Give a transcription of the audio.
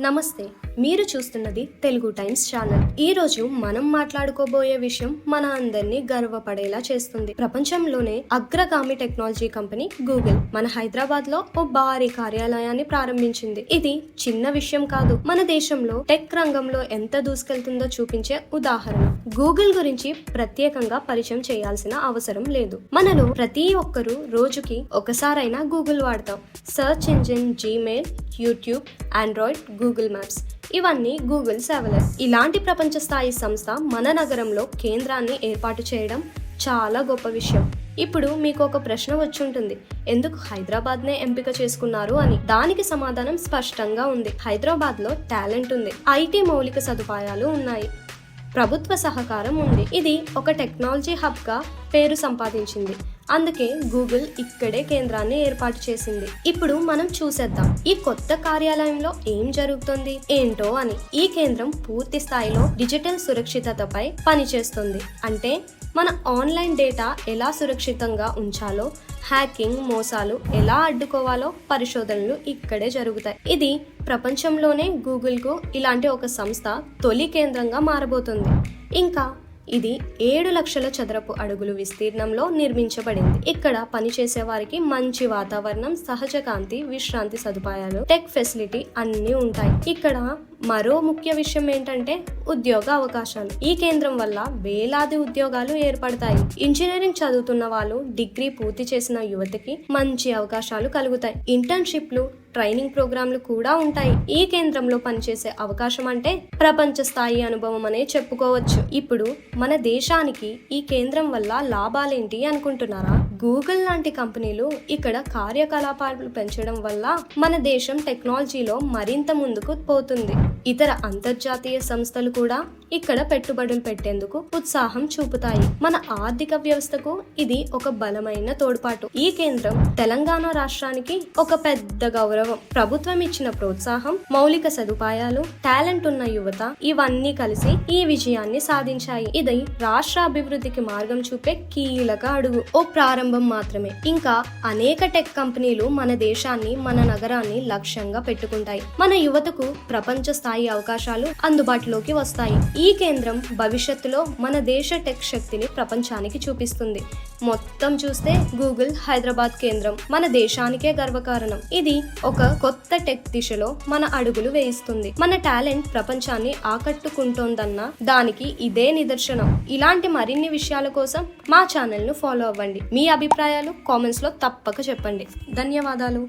నమస్తే మీరు చూస్తున్నది తెలుగు టైమ్స్ ఛానల్. ఈ రోజు మనం మాట్లాడుకోబోయే విషయం మన అందరినీ గర్వపడేలా చేస్తుంది. ప్రపంచంలోనే అగ్రగామి టెక్నాలజీ కంపెనీ గూగుల్ మన హైదరాబాద్లో ఓ భారీ కార్యాలయాన్ని ప్రారంభించింది. ఇది చిన్న విషయం కాదు మన దేశంలో టెక్ రంగంలో ఎంత దూసుకెళ్తుందో చూపించే ఉదాహరణ. గూగుల్ గురించి ప్రత్యేకంగా పరిచయం చేయాల్సిన అవసరం లేదు. మనలో ప్రతి ఒక్కరూ రోజుకి ఒకసారైనా గూగుల్ వాడతాం. Search engine Gmail YouTube Android Google maps ఇవన్నీ గూగుల్ సేవలే ఇలాంటి ప్రపంచ స్థాయి సంస్థ మన నగరంలో కేంద్రాన్ని ఏర్పాటు చేయడం చాలా గొప్ప విషయం. ఇప్పుడు మీకు ఒక ప్రశ్న వచ్చుంటుంది. ఎందుకు హైదరాబాద్నే ఎంపిక చేసుకున్నారు అని? దానికి సమాధానం స్పష్టంగా ఉంది. హైదరాబాద్లో టాలెంట్ ఉంది. ఐటీ మౌలిక సదుపాయాలు ఉన్నాయి. ప్రభుత్వ సహకారం ఉంది. ఇది ఒక టెక్నాలజీ హబ్గా పేరు సంపాదించింది. అందుకే గూగుల్ ఇక్కడే కేంద్రాన్ని ఏర్పాటు చేసింది. ఇప్పుడు మనం చూసేద్దాం ఈ కొత్త కార్యాలయంలో ఏం జరుగుతుంది ఏంటో అని. ఈ కేంద్రం పూర్తి స్థాయిలో డిజిటల్ సురక్షితతపై పనిచేస్తుంది. అంటే మన ఆన్లైన్ డేటా ఎలా సురక్షితంగా ఉంచాలో హ్యాకింగ్ మోసాలు ఎలా అడ్డుకోవాలో పరిశోధనలు ఇక్కడే జరుగుతాయి. ఇది ప్రపంచంలోనే గూగుల్కు ఇలాంటి ఒక సంస్థ తొలి కేంద్రంగా మారబోతుంది. ఇంకా ఇది ఏడు లక్షల చదరపు అడుగులు విస్తీర్ణంలో నిర్మించబడింది. ఇక్కడ పనిచేసే వారికి మంచి వాతావరణం సహజ కాంతి విశ్రాంతి సదుపాయాలు టెక్ ఫెసిలిటీ అన్నీ ఉంటాయి. ఇక్కడ మరో ముఖ్య విషయం ఏంటంటే ఉద్యోగ అవకాశాలు. ఈ కేంద్రం వల్ల వేలాది ఉద్యోగాలు ఏర్పడతాయి. ఇంజనీరింగ్ చదువుతున్న వాళ్ళు డిగ్రీ పూర్తి చేసిన యువతకి మంచి అవకాశాలు కలుగుతాయి. ఇంటర్న్షిప్లు ట్రైనింగ్ ప్రోగ్రాంలు కూడా ఉంటాయి. ఈ కేంద్రంలో పనిచేసే అవకాశం అంటే ప్రపంచ స్థాయి అనుభవం అనే చెప్పుకోవచ్చు. ఇప్పుడు మన దేశానికి ఈ కేంద్రం వల్ల లాభాలేంటి అనుకుంటున్నారా? గూగుల్ లాంటి కంపెనీలు ఇక్కడ కార్యకలాపాలు పెంచడం వల్ల మన దేశం టెక్నాలజీలో మరింత ముందుకు పోతుంది. ఇతర అంతర్జాతీయ సంస్థలు కూడా ఇక్కడ పెట్టుబడులు పెట్టేందుకు ఉత్సాహం చూపుతాయి. మన ఆర్థిక వ్యవస్థకు ఇది ఒక బలమైన తోడ్పాటు. ఈ కేంద్రం తెలంగాణ రాష్ట్రానికి ఒక పెద్ద గౌరవం. ప్రభుత్వం ఇచ్చిన ప్రోత్సాహం మౌలిక సదుపాయాలు టాలెంట్ ఉన్న యువత ఇవన్నీ కలిసి ఈ విజయాన్ని సాధించాయి. ఇది రాష్ట్ర అభివృద్ధికి మార్గం చూపే కీలక అడుగు. ఓ ప్రారంభం మాత్రమే. ఇంకా అనేక టెక్ కంపెనీలు మన దేశాన్ని మన నగరాన్ని లక్ష్యంగా పెట్టుకుంటాయి. మన యువతకు ప్రపంచ స్థాయి అవకాశాలు అందుబాటులోకి వస్తాయి. ఈ కేంద్రం భవిష్యత్తులో మన దేశ టెక్ శక్తిని ప్రపంచానికి చూపిస్తుంది. మొత్తం చూస్తే గూగుల్ హైదరాబాద్ కేంద్రం మన దేశానికే గర్వకారణం. ఇది ఒక కొత్త టెక్ దిశలో మన అడుగులు వేయిస్తుంది. మన టాలెంట్ ప్రపంచాన్ని ఆకట్టుకుంటోందన్న దానికి ఇదే నిదర్శనం. ఇలాంటి మరిన్ని విషయాల కోసం మా ఛానల్ను ఫాలో అవ్వండి. మీ అభిప్రాయాలు కామెంట్స్లో తప్పక చెప్పండి. ధన్యవాదాలు.